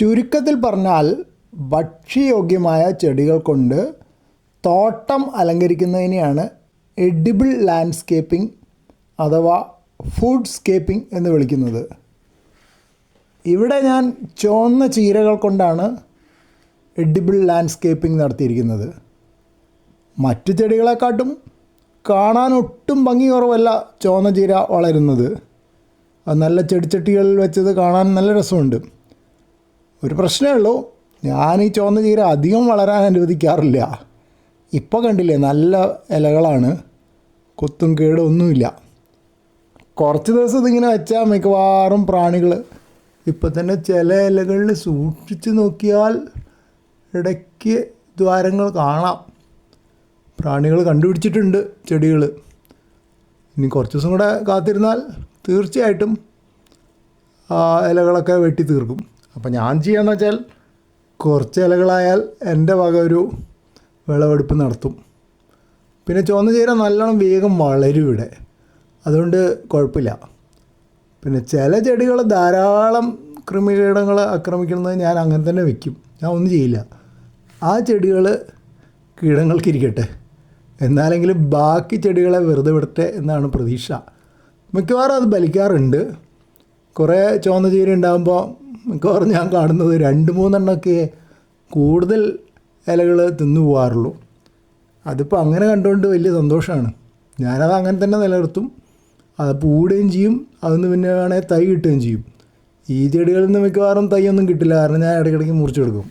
ചുരുക്കത്തിൽ പറഞ്ഞാൽ ഭക്ഷ്യയോഗ്യമായ ചെടികൾ കൊണ്ട് തോട്ടം അലങ്കരിക്കുന്നതിനെയാണ് എഡിബിൾ ലാൻഡ്സ്കേപ്പിംഗ് അഥവാ ഫുഡ്സ്കേപ്പിംഗ് എന്ന് വിളിക്കുന്നത്. ഇവിടെ ഞാൻ ചുവന്ന ചീരകൾ കൊണ്ടാണ് എഡിബിൾ ലാൻഡ്സ്കേപ്പിംഗ് നടത്തിയിരിക്കുന്നത്. മറ്റു ചെടികളെക്കാട്ടും കാണാൻ ഒട്ടും ഭംഗി കുറവല്ല ചുവന്ന ചീര വളരുന്നത്. അത് നല്ല ചെടിച്ചട്ടികളിൽ വെച്ചത് കാണാൻ നല്ല രസമുണ്ട്. ഒരു പ്രശ്നമേ ഉള്ളൂ. ഞാൻ ഈ ചുവന്ന ചീര അധികം വളരാൻ അനുവദിക്കാറില്ല. ഇപ്പോൾ കണ്ടില്ലേ നല്ല ഇലകളാണ്. കൊത്തും കേടൊന്നുമില്ല കുറച്ച് ദിവസം ഇതിങ്ങനെ വെച്ചാൽ മിക്കവാറും പ്രാണികൾ ഇപ്പം തന്നെ ചില ഇലകളിൽ സൂക്ഷിച്ച് നോക്കിയാൽ ഇടയ്ക്ക് ദ്വാരങ്ങൾ കാണാം. പ്രാണികൾ കണ്ടുപിടിച്ചിട്ടുണ്ട് ചെടികൾ ഇനി കുറച്ച് ദിവസം കൂടെ കാത്തിരുന്നാൽ തീർച്ചയായിട്ടും ഇലകളൊക്കെ വെട്ടി തീർക്കും. അപ്പം ഞാൻ ചെയ്യാന്ന് വെച്ചാൽ കുറച്ച് ഇലകളായാൽ എന്റെ വക ഒരു വിളവെടുപ്പ് നടത്തും. പിന്നെ ചുവന്ന ചീര നല്ലോണം വേഗം വളരും ഇവിടെ. അതുകൊണ്ട് കുഴപ്പമില്ല. പിന്നെ ചില ചെടികൾ ധാരാളം കൃമികീടങ്ങൾ ആക്രമിക്കുന്നത് ഞാൻ അങ്ങനെ തന്നെ വെക്കും. ഞാൻ ഒന്നും ചെയ്യില്ല. ആ ചെടികൾ കീടങ്ങൾക്കിരിക്കട്ടെ എന്നാലെങ്കിലും ബാക്കി ചെടികളെ വെറുതെ വിടട്ടെ എന്നാണ് പ്രതീക്ഷ. മിക്കവാറും അത് ബലിക്കാറുണ്ട് കുറേ ചുവന്ന ചീര ഉണ്ടാകുമ്പോൾ മിക്കവാറും ഞാൻ കാണുന്നത് രണ്ട് മൂന്നെണ്ണമൊക്കെ കൂടുതൽ ഇലകൾ തിന്നു പോകാറുള്ളൂ. അതിപ്പോൾ അങ്ങനെ കണ്ടുകൊണ്ട് വലിയ സന്തോഷമാണ് ഞാനത് അങ്ങനെ തന്നെ നിലനിർത്തും. അത് പൂടുകയും ചെയ്യും. അതിന്ന് പിന്നെ വേണേൽ തൈ കിട്ടുകയും ചെയ്യും. ഈ ചെടികളിൽ നിന്ന് മിക്കവാറും തൈയൊന്നും കിട്ടില്ല. കാരണം ഞാൻ ഇടയ്ക്കിടയ്ക്ക് മുറിച്ചെടുക്കും